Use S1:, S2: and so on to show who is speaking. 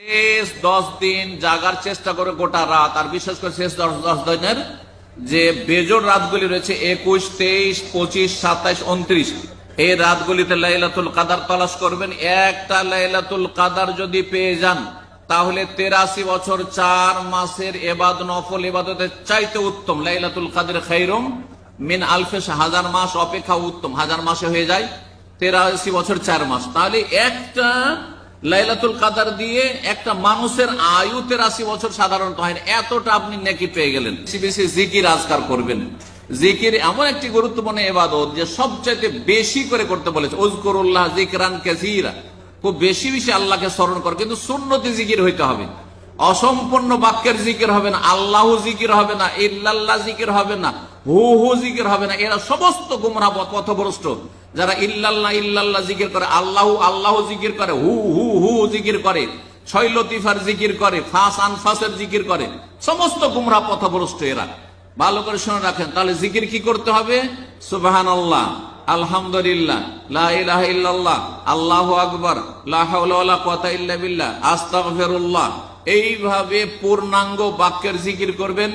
S1: শেষ দশ দিন জাগার চেষ্টা করে গোটা রাত, আর বিশেষ করে শেষ দশ দশ দিনের যে বেজোর রাতগুলি রয়েছে, একুশ, তেইশ, পঁচিশ, সাতাইশ, উনত্রিশ, এই রাতগুলিতে লাইলাতুল কাদার তালাশ করবেন। একটা লাইলাতুল কাদার যদি পেয়ে যান, তাহলে তেরাশি বছর চার মাসের এবাদ, নফল এবাদতের চাইতে উত্তম। লাইলাতুল কাদের খৈরম মিন আলফেস হাজার মাস অপেক্ষা উত্তম। হাজার মাসে হয়ে যায়, তেরাশি বছর চার মাস। তাহলে একটা লাইলাতুল কাদার দিয়ে একটা মানুষের আয়ু তেরাশি বছর সাধারণত হয়। এতটা আপনি নেকি পেয়ে গেলেন। বেশি বেশি জিকির আজকার করবেন। জিকির এমন একটি গুরুত্বপূর্ণ এবাদত যে সবচাইতে বেশি করে করতে বলেছে উজকরুল্লাহ জিকরান কাসীরা। খুব বেশি বেশি আল্লাহকে স্মরণ কর। কিন্তু সুন্নতি জিকির হইতে হবে। অসম্পূর্ণ বাক্যের জিকির হবে না। আল্লাহ জিকির হবে না। ইল্লাল্লাহ জিকির হবে না। হু হু জিকির হবে না। এরা সমস্ত গুমরা পথভ্রষ্ট। যারা ইল্লাল্লাহ ইল্লাল্লাহ জিকির করে, আল্লাহ আল্লাহ জিকির করে, হু হু হু জিকির করে, ছয় লতিফার জিকির করে, ফাঁস আনফাসের জিকির করে, সমস্ত গুমরা পথভ্রষ্ট এরা। ভালো করে শুনে রাখেন, তাহলে জিকির কি করতে হবে? সুবাহান আল্লাহ আলহামদুলিল্লাহ এইভাবে পূর্ণাঙ্গ বাক্যের জিকির করবেন।